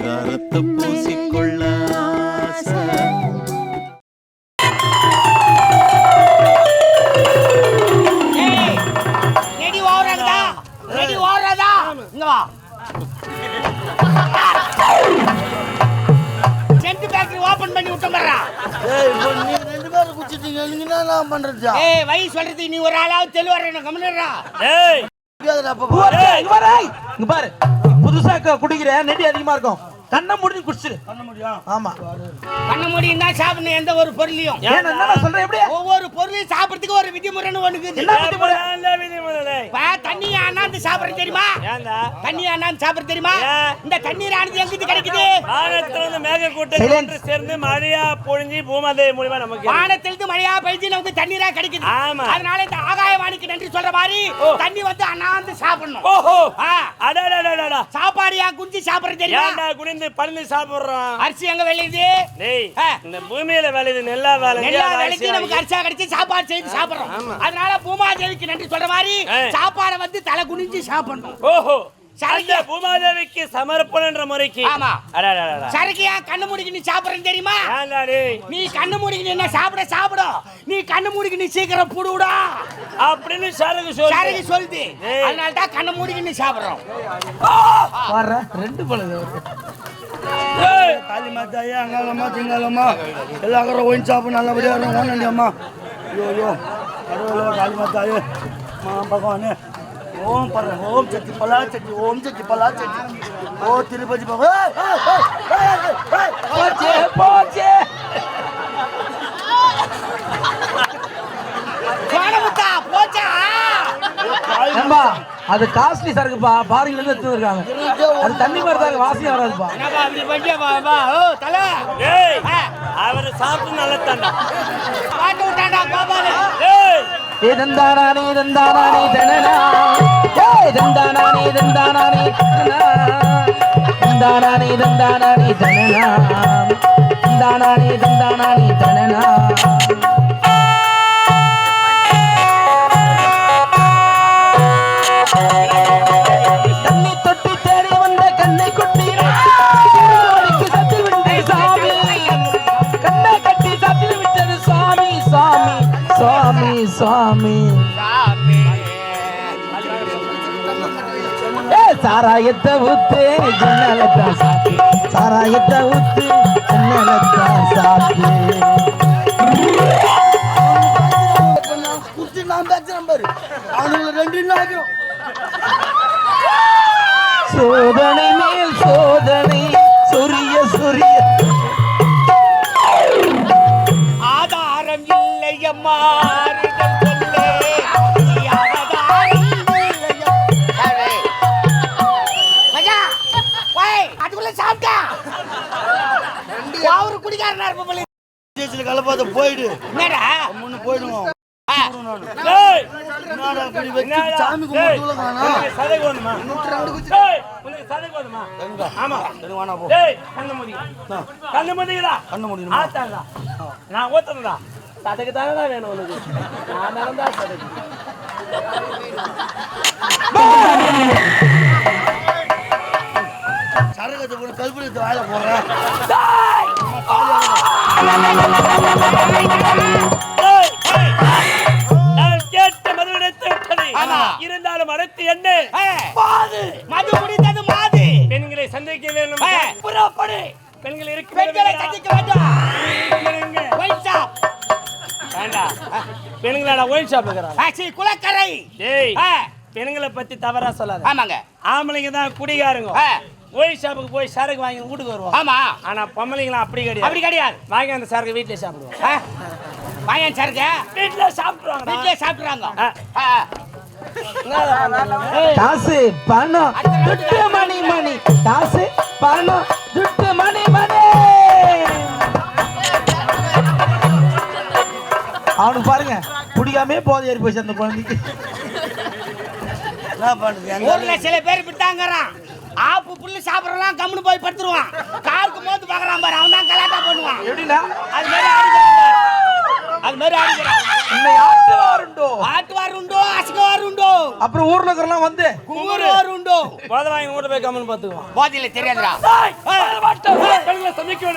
பரிதாரத்தை பூசிக்கொள்ள open பண்ணி விட்டு ஏய் இப்போ நீங்க ரெண்டு பேரும் குடிச்சிட்டீங்க நீங்க என்ன பண்றது? ஏய் வை சொல்றது நீ ஒரு ஆளாவது தெளிவார என்ன கம்முனறா ஏய் இங்க பாரு. புதுசா க- குடிக்கிற நெடி அதிகமா இருக்கும். கண்ணை மூடி குடிச்சிரு. ஆமா. தான் சாப்பிடணும் எந்த ஒரு பொருளையும். ஏன் என்ன சொல்றேன் எப்படி? ஒவ்வொரு பொருளையும் சாப்பிடுறதுக்கு ஒரு விதிமுறைன்னு ஒண்ணுக்கு என்ன விதிமுறை? தண்ணி அண்ணாந்து சாப்பிடுறது தெரியுமா? தண்ணி அண்ணாந்து சாப்பிடுறது தெரியுமா? இந்த தண்ணீர் ஆனது எங்கிட்டு கிடைக்குது? வானத்துல இருந்து மேக கூட்டம் சேர்ந்து மழையா பொழிஞ்சு பூமாதேவி மூலியமா நமக்கு வானத்திலிருந்து மழையா பெய்து நமக்கு தண்ணீரா கிடைக்குது. ஆமா. அதனால இந்த ஆகாயவாணிக்கு நன்றி சொல்ற மாதிரி தண்ணி வந்து அண்ணாந்து சாப்பிடணும். ஓஹோ. அடடடடடா சாப்பாடியா குஞ்சு சாப்பிடுறது தெரியுமா குனிந்து பழுந்து சாப்பிடுறோம் அரிசி எங்க விளையுது. இந்த பூமியில விளையுது நெல்லா விளைஞ்சு அது வேலைக்கும் நமக்கு அரிசி அரிசியா கிடைச்சு சாப்பாடு செய்து சாப்பிடுறோம் அதனால பூமாதேவிக்கு நன்றி சொல்ற மாதிரி. சாப்பாடை வந்து தலை குனிஞ்சு சாப்பிடணும் ஓஹோ. அந்த பூமாதேவிக்கு சமர்ப்பணன்ற முறைக்கு. ஆமா. சரக்கியா கண்ணு மூடிக்கு நீ சாப்பிடுறது தெரியுமா நீ கண்ணு மூடிக்கு நீ என்ன சாப்பிட சாப்பிடும் நீ கண்ணு மூடிக்கு நீ சீக்கிரம் புடுடா அப்படின்னு சரக்கு சொல்லு. சரக்கு சொல்லுது. அதனால தான் கண்ணு மூடிக்கு நீ சாப்பிடுறோம். வர்ற ரெண்டு பழகு ஏய், காளி மாத்தாயே அங்காளம்மா திங்காளம்மா எல்லா கரை ஒயின் இருக்கும் ஐயோ ஐயோ. கடவுளோ மாத்தாயே பகவானே ஓம் பர ஓம் சக்தி பலா சக்தி ஓம் சக்தி பலா சக்தி. ஓ திருப்பதி பாபா. போச்சே போச்சே. நண்பா அது காஸ்ட்லி சரக்குப்பா. பாரிங்ல இருந்து எடுத்து இருக்காங்க அது தண்ணி மாதிரி தாங்க வாசனை வராதுப்பா. என்னப்பா அப்படி பண்ணியா வா ஓ தல. ஏய் அவர் சாப்பிட்டு நல்லா கோபாலு ஏய் இதந்தானே இதந்தானே தனனா. ஏய் இதந்தானே இதந்தானே தனனா. இதந்தானே இதந்தானே தனனா. இதந்தானே சாமி. சாராயத்தை ஊத்து ஜன்னலத்தா சாத்தி. சாராயத்தை ஊத்து ஜன்னலத்தா நாளைக்கும் சோதனை மேல் சோதனை சொரிய சொரிய. ஆதாரம் இல்லை அம்மா போய், அதுக்குள்ள சாப்பிட்டா? அவரு குடிக்காரனா இருப்ப போல ஸ்டேஜில் கலப்பாத போயிடு. என்னடா? முன்னு போயிடுவோம். ஏய்? சாமி ஏய்? ஏய், ஏய். நான் ஊத்துறேன்டா. சதைக்கு தானடா வேணும் உனக்கு. நான் நடந்தா சதைக்கு. கல்புரத்தை வாயில போடுறேன். இருந்தாலும் அடுத்து என்ன மது குடித்தது மாது. பெண்களை சந்திக்க வேண்டும். புறப்படு. பெண்கள் இருக்க பெண்களை சந்திக்க வேண்டும். ஒயின் ஷாப் வேண்டாம். பெண்களா ஒயின் ஷாப் இருக்கிறாங்க. குளக்கரை பெண்களை பத்தி தவறா சொல்லாத. ஆமாங்க. ஆம்பளைங்க தான் குடிகாரங்க. ஒயின் ஷாப்புக்கு போய் சரக்கு வாங்கி வீட்டுக்கு வருவோம். ஆமா. ஆனா பொம்பளைங்களாம் அப்படி கிடையாது. அப்படி கிடையாது. வாங்கி அந்த சரக்கு வீட்லயே சாப்பிடுவோம். வாயன் சருக்க? வீட்ல சாப்பிடுவாங்க வீட்லயே சாப்பிடுறாங்க காசு பணம். துட்டு மணி மணி. காசு பணம். துட்டு மணி மணி. அவனுக்கு பாருங்க குடிக்காமே போதை ஏறி போச்சு அந்த குழந்தைக்கு. என்ன பண்ணுறது ஊர்ல சில பேர் விட்டாங்கறான். ஆப்பு புல்லு சாப்பிடறலாம் கம்முனு போய் படுத்துருவான். காருக்கு மோந்து பாக்குறான் பாரு அவன் தான் கலாட்டா பண்ணுவான். எப்படின்னா அது மாதிரி அடிக்கிறான் பாரு. அது மாதிரி அடிக்கிறான் உன்னை ஆட்டுவார் உண்டோ ஆட்டுவார் உண்டோ அசைக்குவார் உண்டோ அப்புறம் ஊர்ல இருக்கிறலாம் வந்து குமுறுவார் உண்டோ போதை வாங்கி கூட போய் கம்மன் பார்த்துக்குவான். போதில தெரியாதுடா. சந்திக்க